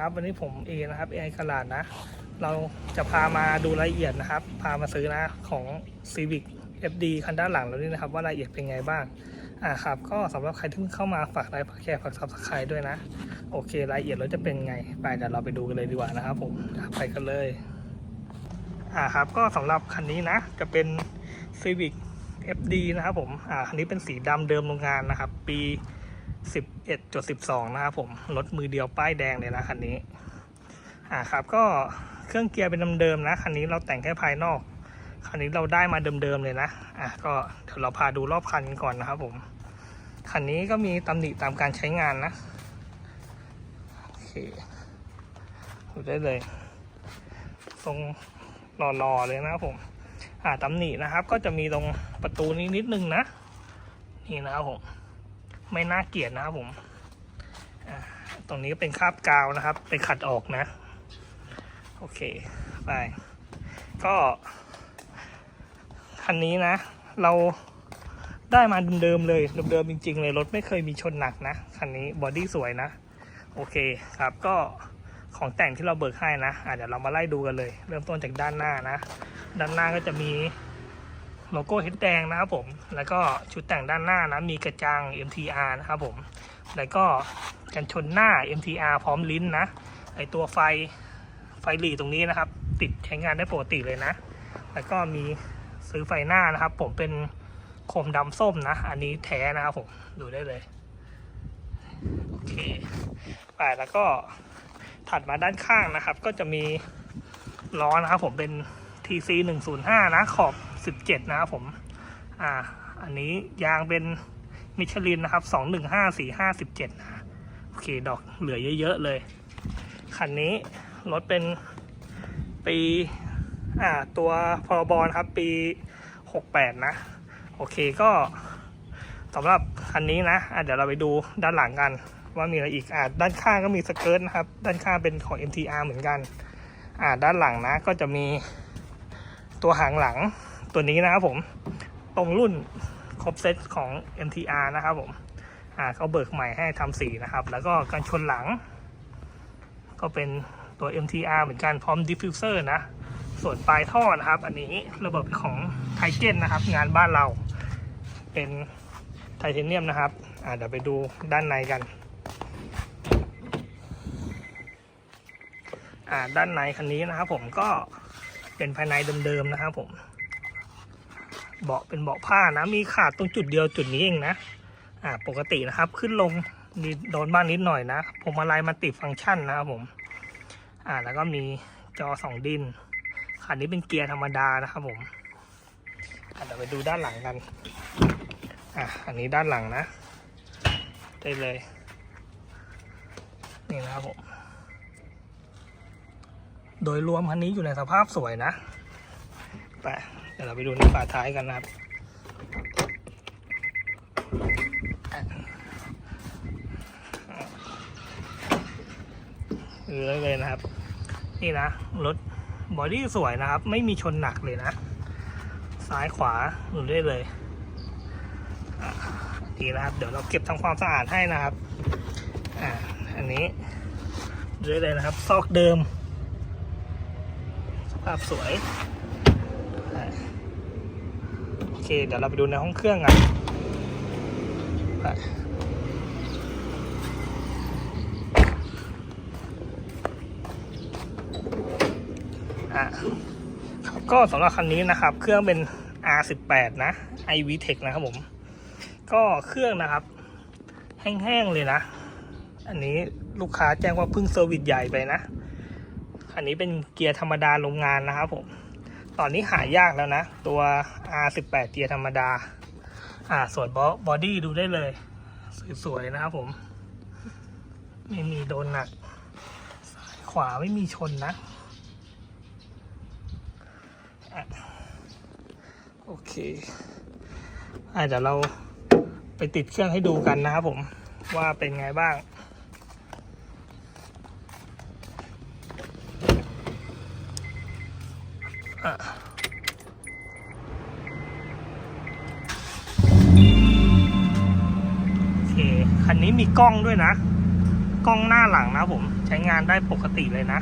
ครับ วันนี้ผมเอนะครับเอไอกลาดนะ เราจะพามาดูรายละเอียดนะครับ พามาซื้อนะของ Civic FD คันด้านหลังเรานี่นะครับ ว่ารายละเอียดเป็นไงบ้างอ่าครับ ก็สำหรับใครที่เพิ่งเข้ามาฝากไลค์ฝากแชร์ฝากซับสไครด้วยนะ โอเค รายละเอียดเราจะเป็นไง ไปเดี๋ยวเราไปดูกันเลยดีกว่านะครับผมไปกันเลยอ่าครับก็สำหรับคันนี้นะ จะเป็น Civic FD นะครับผมอ่าคันนี้เป็นสีดำเดิมโรงงานนะครับ ปี 11.12 นะครับผม รถมือเดียวป้ายแดงเลยนะคันนี้ อ่าครับ ก็เครื่องเกียร์เป็นเดิมๆนะ คันนี้เราแต่งแค่ภายนอก คันนี้เราได้มาเดิมๆเลยนะ อะก็เดี๋ยวเราพาดูรอบคันก่อนนะครับผม คันนี้ก็มีตำหนิตามการใช้งานนะ โอเค ดูได้เลย ทรงหล่อๆเลยนะครับผม อ่าตำหนินะครับ ก็จะมีตรงประตูนี้นิดนึงนะ นี่นะครับผม ไม่น่าเกลียดนะครับผมตรงนี้ก็เป็นคราบกาวนะครับ ไปขัดออกนะ โอเคไปก็คันนี้นะ เราได้มาเดิมๆเลยเดิมๆจริง ๆ เลยรถไม่เคยมีชนหนักนะคันนี้บอดี้สวยนะ โอเคครับก็ของแต่งที่เราเบิกให้นะอะเดี๋ยวเรามาไล่ดูกันเลย เริ่มต้นจากด้านหน้านะ ด้านหน้าก็จะมี โลโก้เฮดแดงนะครับผม แล้วก็ชุดแต่งด้านหน้านะมีกระจัง MTR นะครับผม แล้วก็กันชนหน้า MTR พร้อมลิ้นนะไอตัวไฟไฟหลีตรงนี้นะครับ ติดใช้งานได้ปกติเลยนะ แล้วก็มีซื้อไฟหน้านะครับ ผมเป็นโคมดำส้มนะ อันนี้แท้นะครับผมดูได้เลยโอเคไปแล้วก็ถัดมาด้านข้างนะครับ ก็จะมีล้อนะครับผมเป็น TC 105นะขอบ 17 นะครับผม อ่า อันนี้ยางเป็นมิชลินนะครับ 215 457นะโอเค ดอกเหลือเยอะ ๆ เลย คันนี้รถเป็นปี อ่า ตัวพรบนะครับ ปี 68 นะ โอเคก็สำหรับคันนี้นะอะเดี๋ยวเราไปดูด้านหลังกัน ว่ามีอะไรอีกอ่าด้านข้างก็มีสเกิร์ตนะครับ ด้านข้างเป็นของ MTR เหมือนกัน อ่า ด้านหลังนะก็จะมีตัวหางหลัง ตัวนี้นะครับผมตรงรุ่นครบเซตของ MTR นะครับผมอ่าเขาเบิกใหม่ให้ทำสีนะครับ แล้วก็การชนหลัง ก็เป็นตัว MTR เหมือนกันพร้อมดิฟฟิวเซอร์นะ ส่วนปลายท่อนะครับ อันนี้ระบบของไทเกนนะครับ งานบ้านเราเป็นไทเทเนียมนะครับอ่าเดี๋ยวไปดูด้านในกันอ่าด้านในคันนี้นะครับผมก็เป็นภายในเดิมๆนะครับผม เบาะเป็นเบาะผ้านะ มีขาดตรงจุดเดียวจุดนี้เองนะอ่าปกตินะครับขึ้นลงมีโดนบ้างนิดหน่อยนะผมอะไรมาติดฟังก์ชันนะครับผมอ่าแล้วก็มีจอสองดินคันนี้เป็นเกียร์ธรรมดานะครับผมเดี๋ยวไปดูด้านหลังกันอะอันนี้ด้านหลังนะได้เลย นี่นะครับผมโดยรวมคันนี้อยู่ในสภาพสวยนะไป ดี๋ยวเราไปดูในฝาท้ายกันนะครับอะดูได้เลยนะครับ นี่นะ รถบอดี้สวยนะครับ ไม่มีชนหนักเลยนะ ซ้ายขวาหนุนได้เลยดีนะครับ เดี๋ยวเราเก็บทำความสะอาดให้นะครับ อ่า อันนี้ดูได้เลยนะครับ ซอกเดิมสภาพสวย เค เดี๋ยวเราไปดูในห้องเครื่องกันอะก็สำหรับคันนี้นะครับ เครื่องเป็น R18 นะ iVTech นะครับผม ก็เครื่องนะครับ แห้งๆเลยนะ อันนี้ลูกค้าแจ้งว่าเพิ่งเซอร์วิสใหญ่ไปนะ อันนี้เป็นเกียร์ธรรมดาโรงงานนะครับผม ตอนนี้หายากแล้วนะ ตัว R18 เกียร์ธรรมดา อ่าส่วนบอดี้ดูได้เลย สวยๆนะครับผม ไม่มีโดนหนักซ้ายขวาไม่มีชนนะอะโอเคอะเดี๋ยวเราไปติดเครื่องให้ดูกันนะครับผม ว่าเป็นไงบ้าง อะ โอเค คันนี้มีกล้องด้วยนะ กล้องหน้าหลังนะผม ใช้งานได้ปกติเลยนะ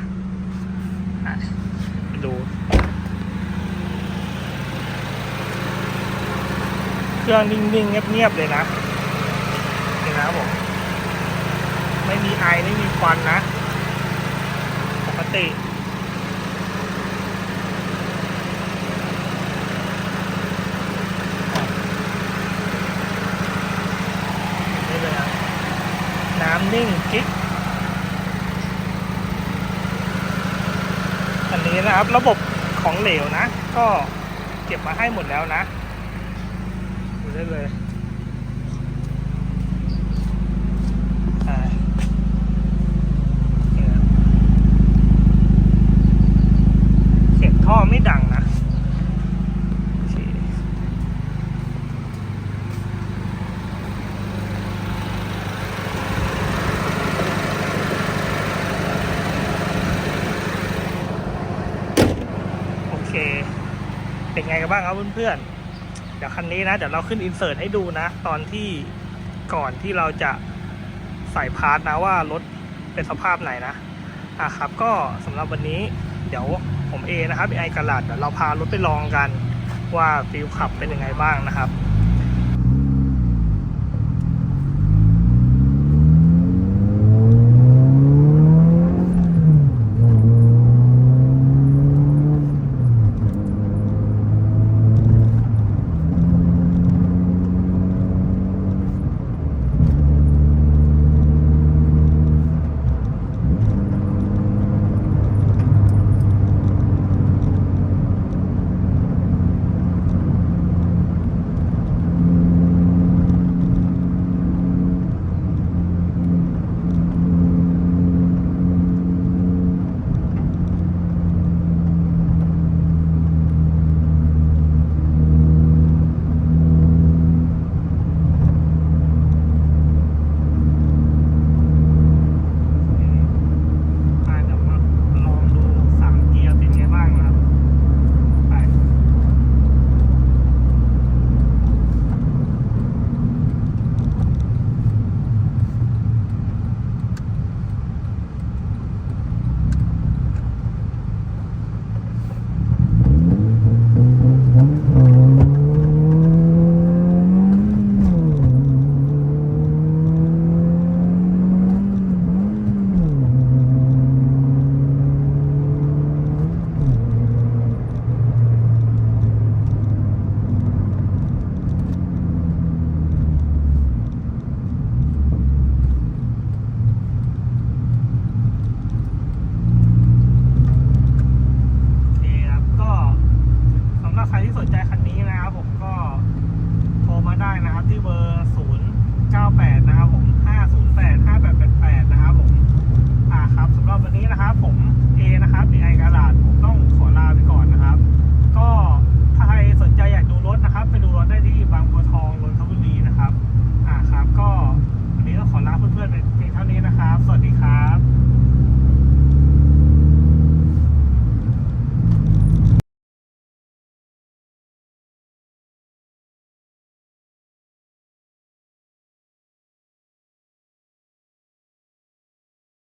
ไปดู เครื่องนิ่งๆ เงียบๆ เลยนะนี่นะครับผม ไม่มีไอ ไม่มีควันนะ ปกติ นี่เลยนะ นิ่งกิ๊กอันนี้นะครับระบบของเหลวนะ ก็เก็บมาให้หมดแล้วนะดูได้เลยอ่านี่นะเสียงท่อไม่ดังนะโอเค โอเค เป็นไงกันบ้างครับเพื่อนๆ เดี๋ยวคันนี้นะ เดี๋ยวเราขึ้นอินเสิร์ตให้ดูนะ ตอนที่ก่อนที่เราจะใส่พาร์ทนะว่ารถเป็นสภาพไหนนะ อะครับก็สำหรับวันนี้เดี๋ยวผมเอนะครับไอกระลาดเดี๋ยวเราพารถไปลองกันว่าฟิลขับเป็นยังไงบ้างนะครับ